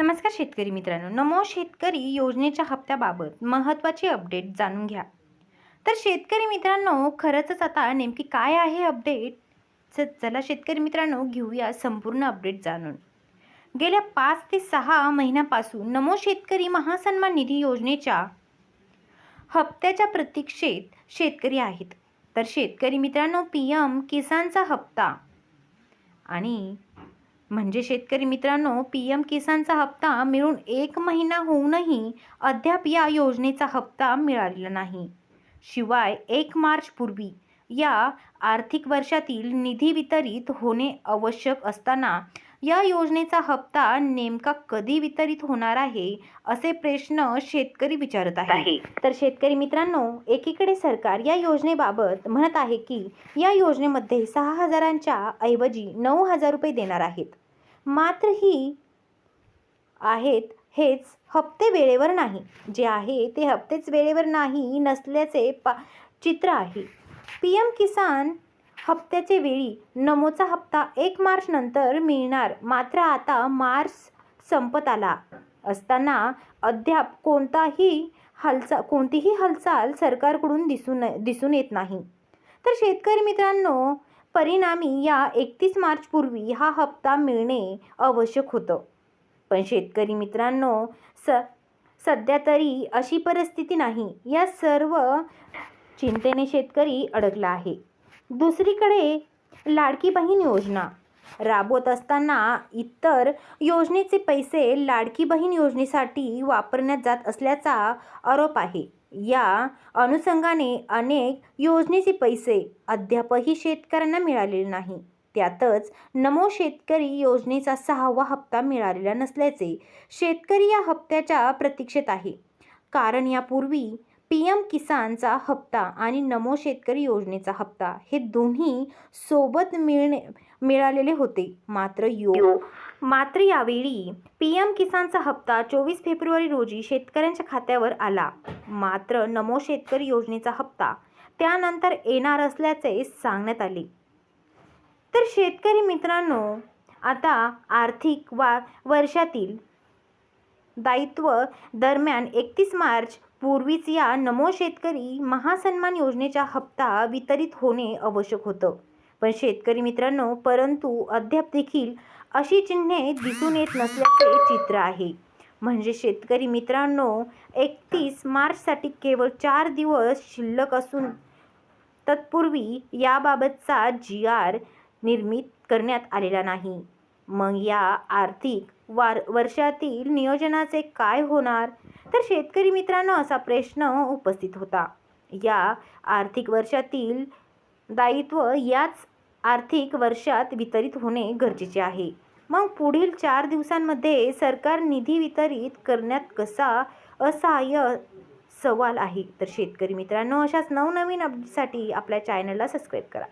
नमस्कार शेतकरी मित्रांनो. नमो शेतकरी योजनेच्या हप्त्याबाबत महत्त्वाची अपडेट जाणून घ्या. तर शेतकरी मित्रांनो खरंच आता नेमकी काय आहे अपडेट चला शेतकरी मित्रांनो घेऊया संपूर्ण अपडेट जाणून. गेल्या पाच ते सहा महिन्यापासून नमो शेतकरी महासन्मान निधी योजनेच्या हप्त्याच्या प्रतीक्षेत शेतकरी आहेत. तर शेतकरी मित्रांनो पी एम किसानचा हप्ता आणि म्हणजे शेतकरी मित्रांनो पी एम किसानचा हप्ता मिळून एक महिना होऊनही अद्याप या योजनेचा हप्ता मिळालेला नाही. शिवाय एक मार्च पूर्वी या आर्थिक वर्षातील निधी वितरित होणे आवश्यक असताना या योजनेचा हप्ता नेमका कधी वितरित होणार आहे असे प्रश्न शेतकरी विचारत आहे. तर शेतकरी मित्रांनो एकीकडे सरकार या योजनेबाबत म्हणत आहे की या योजनेमध्ये सहा हजारांच्या ऐवजी नऊ हजार रुपये देणार आहेत. मात्र ही आहेत हेच हप्ते वेळेवर नाही. जे आहे ते हप्तेच वेळेवर नाही नसल्याचे पा चित्र आहे. पी एम किसान हप्त्याचे वेळी नमोचा हप्ता एक मार्च नंतर मिळणार. मात्र आता मार्च संपत आला असताना अद्याप कोणताही हालचा कोणतीही हालचाल सरकारकडून दिसून दिसून येत नाही. तर शेतकरी मित्रांनो परिणामी या एकतीस मार्चपूर्वी हा हप्ता मिळणे आवश्यक होतं. पण शेतकरी मित्रांनो स सध्या तरी अशी परिस्थिती नाही. या सर्व चिंतेने शेतकरी अडकला आहे. दुसरीकडे लाडकी बहीण योजना. राबवत असताना इतर योजनेचे पैसे लाडकी बहीण योजनेसाठी वापरण्यात जात असल्याचा आरोप आहे. या अनुषंगाने अनेक योजनेचे पैसे अद्यापही शेतकऱ्यांना मिळालेले नाही. त्यातच नमो शेतकरी योजनेचा सहावा हप्ता मिळालेला नसल्याचे शेतकरी या हप्त्याच्या प्रतीक्षेत आहे. कारण यापूर्वी पी एम किसानचा हप्ता आणि नमो शेतकरी योजनेचा हप्ता हे दोन्ही सोबत मिळणे मिळालेले होते. मात्र यो मात्र यावेळी पी एम किसानचा हप्ता चोवीस फेब्रुवारी रोजी शेतकऱ्यांच्या खात्यावर आला. मात्र नमो शेतकरी योजनेचा हप्ता त्यानंतर येणार असल्याचे सांगण्यात आले. तर शेतकरी मित्रांनो आता आर्थिक वा वर्षातील दायित्व दरम्यान एकतीस मार्च पूर्वीच या नमो शेतकरी महासन्मान योजनेचा हप्ता वितरित होणे आवश्यक होतं. पण शेतकरी मित्रांनो परंतु अद्याप देखील अशी चिन्हे दिसून येत नसल्याचे चित्र आहे. म्हणजे शेतकरी मित्रांनो एकतीस मार्चसाठी केवळ चार दिवस शिल्लक असून तत्पूर्वी याबाबतचा जी आर निर्मित करण्यात आलेला नाही. मग या आर्थिक वार वर्षातील नियोजनाचे काय होणार? तर शेतकरी मित्रांनो असा प्रश्न उपस्थित होता. या आर्थिक वर्षातील दायित्व याच आर्थिक वर्षात वितरित होणे गरजेचे आहे. मग पुढील चार दिवसांमध्ये सरकार निधी वितरित करण्यात कसा असहाय्य सवाल आहे? तर शेतकरी मित्रांनो अशाच नवनवीन अपडेटसाठी आपल्या चॅनलला सबस्क्राईब करा.